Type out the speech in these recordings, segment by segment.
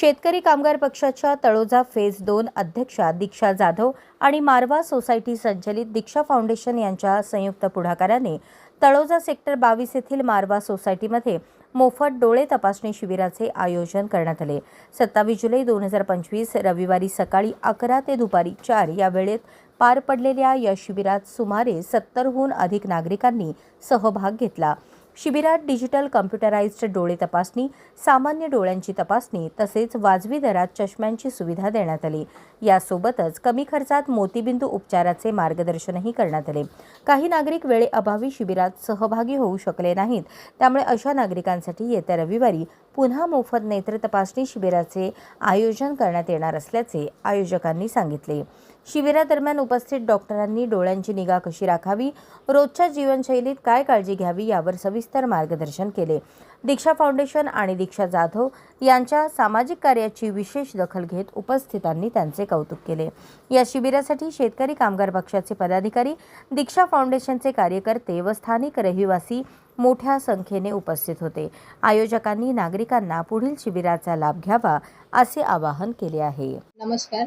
शेतकरी कामगार पक्षाच्या तळोजा फेज दोन अध्यक्षा दीक्षा जाधव आणि मारवा सोसायटी संचलित दीक्षा फाउंडेशन यांच्या संयुक्त पुढाकाराने तळोजा सेक्टर बावीस येथील मारवा सोसायटीमध्ये मोफत डोळे तपासणी शिबिराचे आयोजन करण्यात आले. सत्तावीस जुलै दोन हजार पंचवीस रविवारी सकाळी अकरा ते दुपारी चार या वेळेत पार पडलेल्या या शिबिरात सुमारे सत्तरहून अधिक नागरिकांनी सहभाग घेतला. शिबिरात डिजिटल कम्प्युटराइज्ड डोळे तपासणी सामान्य डोळ्यांची तपासणी तसेच वाजवी दरात चष्म्यांची सुविधा देण्यात आली. यासोबतच कमी खर्चात मोतीबिंदू उपचाराचे मार्गदर्शनही करण्यात आले. काही नागरिक वेळेअभावी शिबिरात सहभागी होऊ शकले नाहीत. त्यामुळे अशा नागरिकांसाठी येत्या रविवारी पुन्हा मोफत नेत्र तपासणी शिबिराचे आयोजन करण्यात येणार असल्याचे आयोजकांनी सांगितले. शिबिरादरम्यान उपस्थित डॉक्टरांनी डोळ्यांची निगा कशी राखावी? रोजच्या जीवनशैलीत काय काळजी घ्यावी यावर सविस्तर मार्गदर्शन केले. दीक्षा फाउंडेशन आणि दीक्षा जाधव यांच्या सामाजिक कार्याची विशेष दखल घेत उपस्थितांनी त्यांचे कौतुक केले. या शिबिरासाठी शेतकरी कामगार पक्षाचे पदाधिकारी दीक्षा फाउंडेशनचे कार्यकर्ते व स्थानिक रहिवासी मोठ्या संख्येने उपस्थित होते. आयोजकांनी नागरिकांना पुढील शिबिराचा लाभ घ्यावा असे आवाहन केले आहे. नमस्कार.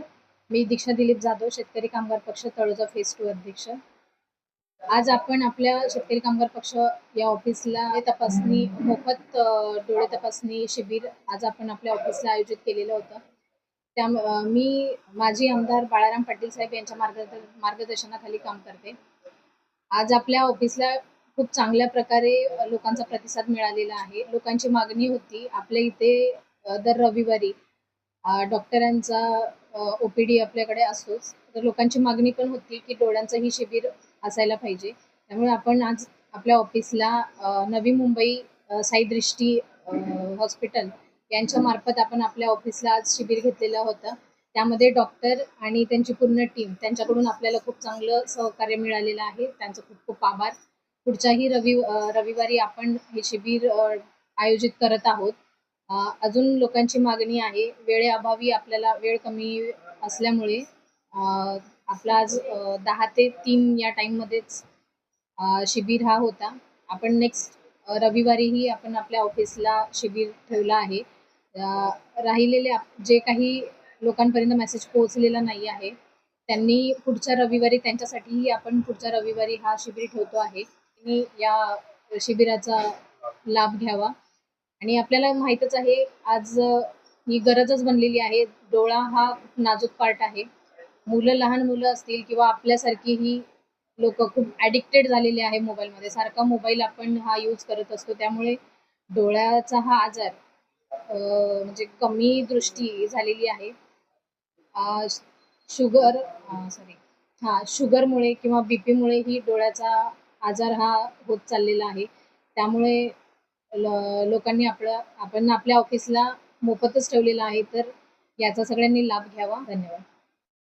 मी दीक्षा दिलीप जाधव शेतकरी कामगार पक्ष तळोजा फेस टू अध्यक्ष. आज आपण आपल्या शेतकरी कामगार पक्ष या ऑफिसला तपासणी मोफत डोळे तपासणी शिबिर आज आपण आपल्या ऑफिसला आयोजित केलेलं होतं. त्या मी माजी आमदार बाळाराम पाटील साहेब यांच्या मार्गदर मार्गदर्शनाखाली काम करते. आज आपल्या ऑफिसला खूप चांगल्या प्रकारे लोकांचा प्रतिसाद मिळालेला आहे. लोकांची मागणी होती आपल्या इथे दर रविवारी डॉक्टरांचा ओ पी डी आपल्याकडे असतोच तर लोकांची मागणी पण होती की डोळ्यांचं ही शिबिर असायला पाहिजे. त्यामुळे आपण आज आपल्या ऑफिसला नवी मुंबई साई दृष्टी हॉस्पिटल यांच्या मार्फत आपण आपल्या ऑफिसला आज शिबिर घेतलेलं होतं. त्यामध्ये डॉक्टर आणि त्यांची पूर्ण टीम त्यांच्याकडून आपल्याला खूप चांगलं सहकार्य मिळालेलं आहे. त्यांचं खूप खूप आभार. पुढच्याही रवि रविवारी आपण हे शिबिर आयोजित करत आहोत. अजून लोकांची मागणी आहे. वेळेअभावी आपल्याला वेळ कमी असल्यामुळे आपला आज दहा ते तीन या टाईममध्येच शिबिर हा होता. आपण नेक्स्ट रविवारीही आपण आपल्या ऑफिसला शिबिर ठेवलं आहे. राहिलेले जे काही लोकांपर्यंत मेसेज पोहोचलेला नाही आहे त्यांनी पुढच्या रविवारी त्यांच्यासाठीही आपण पुढच्या रविवारी हा शिबिर ठेवतो आहे. त्यांनी या शिबिराचा लाभ घ्यावा. आणि आपल्याला माहीतच आहे आज ही गरजच बनलेली आहे. डोळा हा खूप नाजूक पार्ट आहे. मुलं लहान मुलं असतील किंवा आपल्यासारखी ही लोक खूप ॲडिक्टेड झालेले आहे मोबाईलमध्ये सारखा मोबाईल आपण हा यूज करत असतो. त्यामुळे डोळ्याचा हा आजार म्हणजे कमी दृष्टी झालेली आहे. शुगर सॉरी हा शुगरमुळे किंवा बी पीमुळे ही डोळ्याचा आजार हा होत चाललेला आहे. त्यामुळे ल लोकांनी आपलं आपण आपल्या ऑफिसला मोफतच ठेवलेलं आहे तर याचा सगळ्यांनी लाभ घ्यावा. धन्यवाद.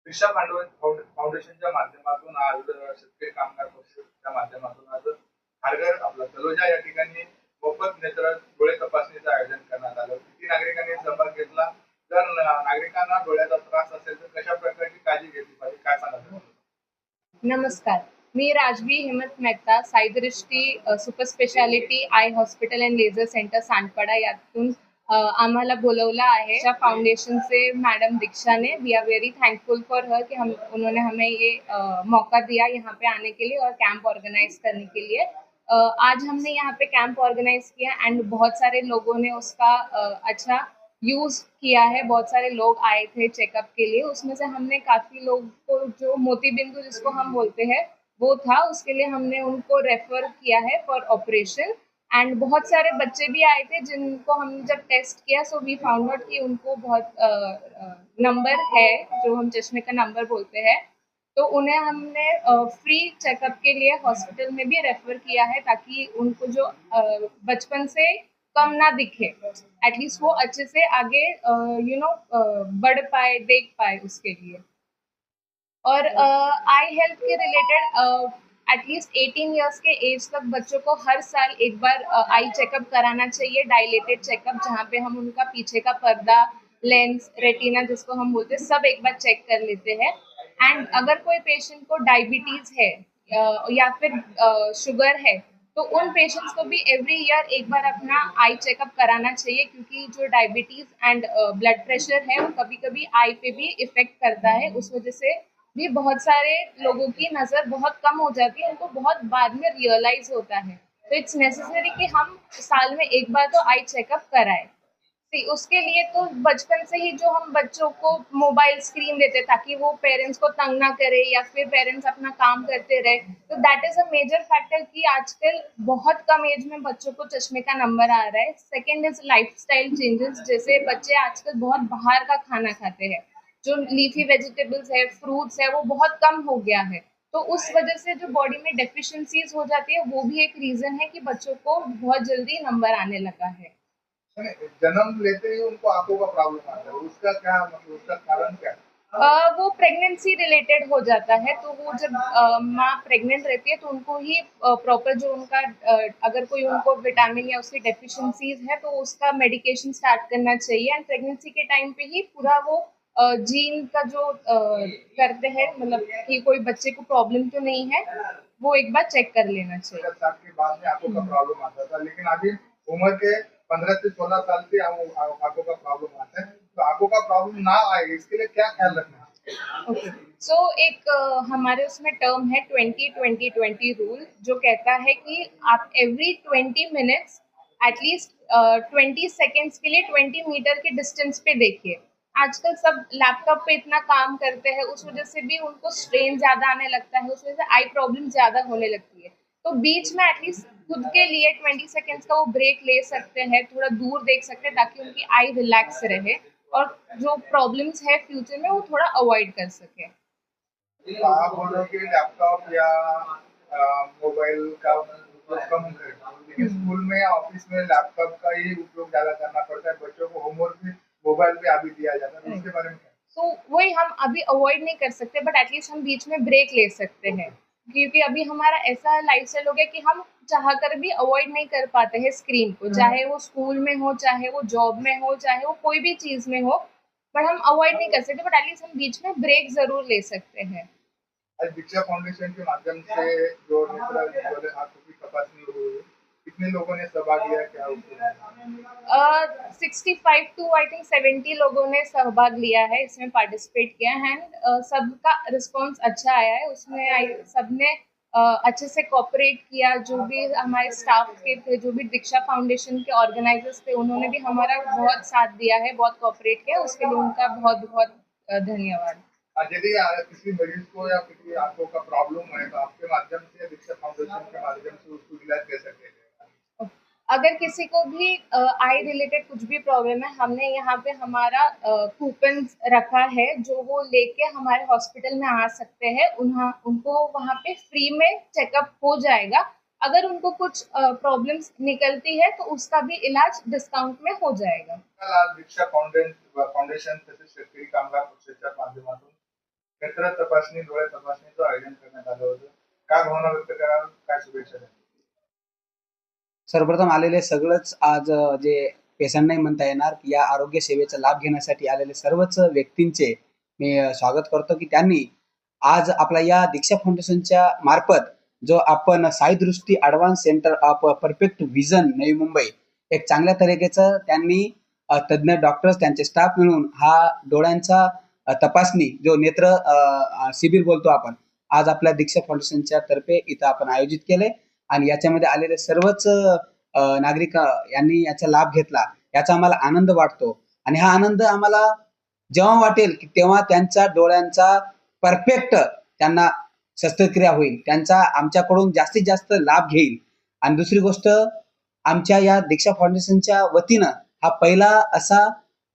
दिशा भांडवल फाउंड- फाउंडेशनच्या माध्यमातून आज शेतकरी कामगार पक्षाच्या माध्यमातून आज खारघर आपला तलोजा या ठिकाणी मोफत नेत्र डोळे तपासणीचं आयोजन करण्यात आलं. किती नागरिकांनी सहभाग घेतला? जर न- नागरिकांना डोळ्याचा त्रास असेल तर कशा प्रकारची काळजी घेतली पाहिजे? काय सांगाल? नमस्कार. मी Rajvi Himmat Mehta Saidrishti super speciality eye hospital and laser centre Sanpada यातून आम्हाला बोलवला है त्या फाउंडेशन से मैडम दीक्षा ने we are very thankful for her कि हम उन्होंने हमें ये अ, मौका दिया यहाँ पे आने के लिए और कैंप ऑर्गेनाइज करने के लिए. अ, आज हमने यहाँ पे कैंप ऑर्गेनाइज किया एंड बहुत सारे लोगों ने उसका अ, अच्छा यूज़ किया है. बहुत सारे लोग आए थे चेकअप के लिए. उसमें से हमने काफ़ी लोग को जो मोती बिंदु जिसको हम बोलते हैं वो था, उसके लिए हमने उनको रेफर किया है फॉर ऑपरेशन एंड बहुत सारे बच्चे भी आए थे जिनको हम जब टेस्ट किया सो वी फाउंड आउट कि उनको बहुत नंबर है, जो हम चश्मे का नंबर बोलते हैं। तो उन्हें हमने फ्री चेकअप के लिए हॉस्पिटल में भी रेफर किया है ताकि उनको जो बचपन से कम ना दिखे। एटलीस्ट वो अच्छे से आगे यू नो बढ़ पाए, देख पाए उसके लिए। और आई हेल्थ के रिलेटेड एटलीस्ट 18 इयर्स के एज तक बच्चों को हर साल एक बार आई चेकअप कराना चाहिए डायलेटेड चेकअप जहाँ पे हम उनका पीछे का पर्दा लेंस रेटिना जिसको हम बोलते हैं सब एक बार चेक कर लेते हैं। एंड अगर कोई पेशेंट को डायबिटीज़ है या फिर शुगर है तो उन पेशेंट्स को भी एवरी ईयर एक बार अपना आई चेकअप कराना चाहिए क्योंकि जो डायबिटीज़ एंड ब्लड प्रेशर है वो कभी कभी आई पे भी इफ़ेक्ट करता है उस वजह से भी बहुत सारे लोगों की नज़र बहुत कम हो जाती है, उनको बहुत बाद में रियलाइज़ होता है। तो इट्स नेसेसरी कि हम साल में एक बार तो आई चेकअप कराएँ। उसके लिए तो बचपन से ही जो हम बच्चों को मोबाइल स्क्रीन देते, ताकि वो पेरेंट्स को तंग ना करे या फिर पेरेंट्स अपना काम करते रहे तो that is a major factor कि आजकल बहुत कम एज में बच्चों को चश्मे का नंबर आ रहा है। सेकेंड इज़ लाइफ चेंजेस जैसे बच्चे आजकल बहुत बाहर का खाना खाते हैं। जो लीफी वेजिटेबल्स है फ्रूट्स है वो बहुत कम हो गया है। तो उस वजह से जो बॉडी में डेफिशिएंसीज हो जाती है वो भी एक रीजन है कि बच्चों को बहुत जल्दी नंबर आने लगा है। जन्म लेते ही उनको आँखों का प्रॉब्लम आता है। उसका क्या मतलब उसका कारण क्या है? अ, वो प्रेगनेंसी रिलेटेड हो जाता है तो वो जब माँ प्रेग्नेंट रहती है तो उनको ही प्रॉपर जो उनका अ, अगर कोई उनको विटामिन या उसकी डेफिशिएंसीज है तो उसका मेडिकेशन स्टार्ट करना चाहिए। एंड प्रेगनेंसी के टाइम पे ही पूरा वो जीन का जो करते हैं मतलब कि कोई बच्चे को प्रॉब्लम तो नहीं है वो एक बार चेक कर लेना चाहिए। के बाद में आँखों का प्रॉब्लम आता था लेकिन अभी उम्र के पंद्रह से सोलह साल से आँखों का प्रॉब्लम आता है तो आँखों का प्रॉब्लम ना आए इसके लिए क्या ख्याल रखना है? ओके सो एक हमारे उसमें टर्म है ट्वेंटी ट्वेंटी ट्वेंटी रूल जो कहता है कि आप every twenty minutes at least twenty seconds के लिए ट्वेंटी मीटर के डिस्टेंस पे देखिए। आजकल सब लैपटॉप पे इतना काम करते हैं उस वजह से भी उनको स्ट्रेन ज़्यादा आने लगता है उस वजह से आई प्रॉब्लम ज़्यादा होने लगती है। तो बीच में एटलीस्ट खुद के लिए ट्वेंटी सेकेंड्स का वो ब्रेक ले सकते हैं थोड़ा दूर देख सकते हैं ताकि उनकी आई रिलैक्स रहे और जो प्रॉब्लम्स है फ्यूचर में वो थोड़ा अवॉइड कर सके। आप बोल कि लैपटॉप या मोबाइल का उपयोग कम करें स्कूल में ऑफ़िस में लैपटॉप का ही उपयोग ज़्यादा करना पड़ता है बच्चों मोबाइल पे अभी दिया जाता है तो उसके बारे में तो वही हम अभी अवॉइड नहीं कर सकते बट एटलीस्ट हम बीच में ब्रेक ले सकते हैं। क्योंकि अभी हमारा ऐसा लाइफ स्टाइल हो गया कि हम चाह कर भी अवॉइड नहीं कर पाते हैं स्क्रीन को चाहे वो स्कूल में हो चाहे वो जॉब में हो चाहे वो कोई भी चीज़ में हो बट हम अवॉइड नहीं कर सकते बट एटलीस्ट हम बीच में ब्रेक ज़रूर ले सकते हैं। आज दीक्षा फाउंडेशन के माध्यम से जो तपासनी हुई है, कितने लोगों ने सहभाग लिया क्या? Sixty five to I think seventy लोगों ने सहभाग लिया है इसमें पार्टिसिपेट किया है। एंड सबका रिस्पॉन्स अच्छा आया है। उसमें आई सबने uh, अच्छे से कॉपरेट किया। जो भी हमारे स्टाफ के थे जो भी दीक्षा फाउंडेशन के ऑर्गेनाइजर्स थे उन्होंने भी हमारा बहुत साथ दिया है बहुत कॉपरेट किया। उसके लिए उनका बहुत बहुत धन्यवाद। यदि किसी मरीज़ को या किसी आँखों का प्रॉब्लम है तो आपके माध्यम से दीक्षा फाउंडेशन के माध्यम से उसको इलाज कैसे करेगा अगर किसी को भी आई रिलेटेड कुछ भी प्रॉब्लम है, हमने यहाँ पे हमारा कूपन रखा है, जो वो लेके हमारे हॉस्पिटल में आ सकते हैं, उन्हा, उनको वहाँ पे फ्री में चेकअप हो जाएगा। अगर उनको कुछ प्रॉब्लम्स निकलती है तो उसका भी इलाज डिस्काउंट में हो जाएगा। फाउंडेशन तसेच शेतकरी आयोजन करण्यात आलं होतं. भावना व्यक्त कराल? काय शुभेच्छा द्याल? सर्वप्रथम आलेले सगळंच आज जे पेशंट नाही म्हणता येणार या आरोग्य सेवेचा लाभ घेण्यासाठी आलेले सर्वच व्यक्तींचे मी स्वागत करतो की त्यांनी आज आपल्या या दीक्षा फाउंडेशनच्या मार्फत जो आपण Sai Drishti advance centre of perfect vision Navi Mumbai एक चांगल्या तरीकेचं त्यांनी तज्ज्ञ डॉक्टर्स त्यांचे स्टाफ मिळून हा डोळ्यांचा तपासणी जो नेत्र शिबिर बोलतो आपण आज आपल्या दीक्षा फाउंडेशनच्या तर्फे इथं आपण आयोजित केले आणि याच्यामध्ये आलेले सर्वच नागरिक यांनी याचा लाभ घेतला. याचा आम्हाला आनंद वाटतो. आणि हा आनंद आम्हाला जेव्हा वाटेल की तेव्हा त्यांच्या डोळ्यांचा परफेक्ट त्यांना शस्त्रक्रिया होईल. त्यांचा आमच्याकडून जास्तीत जास्त लाभ घेईल. आणि दुसरी गोष्ट आमच्या या दीक्षा फाउंडेशनच्या वतीनं हा पहिला असा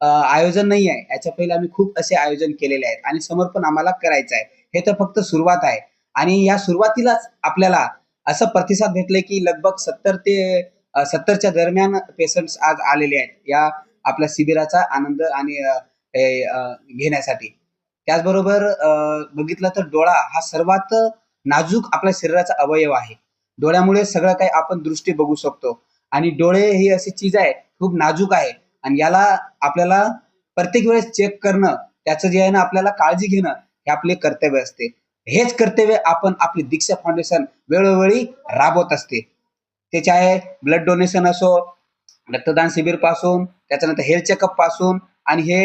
आयोजन नाही आहे. याच्या पहिले आम्ही खूप असे आयोजन केलेले आहेत. आणि समर्पण आम्हाला करायचं आहे. हे तर फक्त सुरुवात आहे. आणि या सुरुवातीलाच आपल्याला असं प्रतिसाद भेटले की लगभग सत्तर ते सत्तरच्या दरम्यान पेशंट्स आज आलेले आहेत. या आपल्या शिबिराचा आनंद आणि घेण्यासाठी. त्याचबरोबर बघितलं तर डोळा हा सर्वात नाजूक आपल्या शरीराचा अवयव आहे. डोळ्यामुळे सगळं काही आपण दृष्टी बघू शकतो. आणि डोळे ही अशी चीज आहे खूप नाजूक आहे. आणि याला आपल्याला प्रत्येक वेळेस चेक करणं त्याचं जे आहे ना आपल्याला काळजी घेणं हे आपले कर्तव्य असते. हेच कर्तव्य आपण आपली दीक्षा फाउंडेशन वेळोवेळी राबवत असते. ते चाहे ब्लड डोनेशन असो रक्तदान शिबिरपासून त्याच्यानंतर हेल्थ चेकअपपासून आणि हे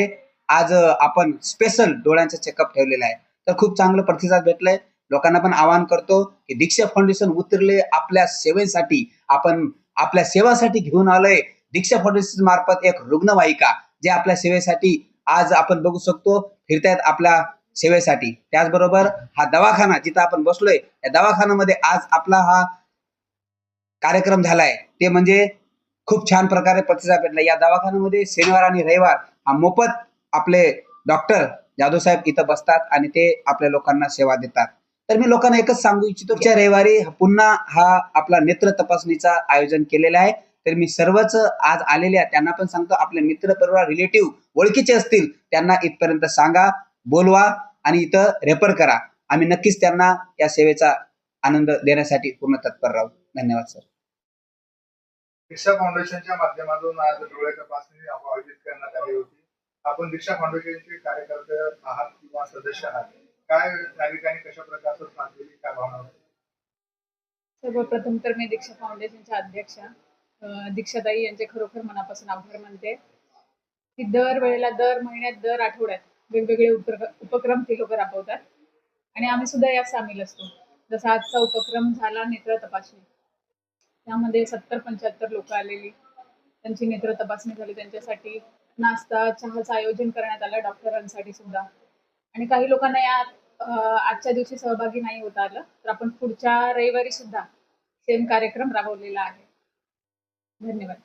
आज आपण स्पेशल डोळ्यांचा चेकअप ठेवलेला आहे. तर खूप चांगलं प्रतिसाद भेटलाय. लोकांना पण आवाहन करतो की दीक्षा फाउंडेशन उतरले आपल्या सेवेसाठी आपण आपल्या सेवासाठी घेऊन आलोय. दीक्षा फाउंडेशन मार्फत एक रुग्णवाहिका जे आपल्या सेवेसाठी आज आपण बघू शकतो. फिरतायत आपल्या सेवेसाठी. त्याचबरोबर हा दवाखाना जिथं आपण बसलोय या दवाखान्यामध्ये आज आपला हा कार्यक्रम झालाय. ते म्हणजे खूप छान प्रकारे प्रतिसाद भेटला. या दवाखान्यामध्ये शनिवार आणि रविवार हा मोफत आपले डॉक्टर जाधव साहेब इथं बसतात आणि ते आपल्या लोकांना सेवा देतात. तर मी लोकांना एकच सांगू इच्छितो की रविवारी पुन्हा हा आपला नेत्र तपासणीचा आयोजन केलेला आहे. तर मी सर्वच आज आलेल्या त्यांना पण सांगतो आपले मित्र परिवार रिलेटिव्ह ओळखीचे असतील त्यांना इथपर्यंत सांगा बोलवा. आणि इथं रेफर करा. आम्ही नक्कीच त्यांना या सेवेचा आनंद देण्यासाठी पूर्ण तत्पर राहू. धन्यवाद सर दीक्षा फाउंडेशनच्या माध्यमातून आज डोळे तपासणी आयोजित करण्यात आली होती. आपण दीक्षा फाउंडेशनचे कार्यकर्ते आहात किंवा सदस्य आहात. काय नागरिकांनी कशा प्रकारचं साथ दिली काय भावना सर्वप्रथम तर मी दीक्षा फाउंडेशनच्या अध्यक्षा दीक्षाताई यांचे खरोखर मनापासून आभार मानते. की दर वेळेला दर महिन्यात दर आठवड्यात वेगवेगळे उपक्र- उपक्रम ते लोक राबवतात. आणि आम्ही सुद्धा यात सामील असतो. जसा आजचा उपक्रम झाला नेत्र तपासणी. त्यामध्ये सत्तर पंच्याहत्तर लोक आलेली. त्यांची नेत्र तपासणी झाली. त्यांच्यासाठी नाश्ता चहाचं आयोजन करण्यात आलं डॉक्टरांसाठी सुद्धा. आणि काही लोकांना यात आजच्या दिवशी सहभागी नाही होता आलं. तर आपण पुढच्या रविवारी सुद्धा सेम कार्यक्रम राबवलेला आहे. धन्यवाद.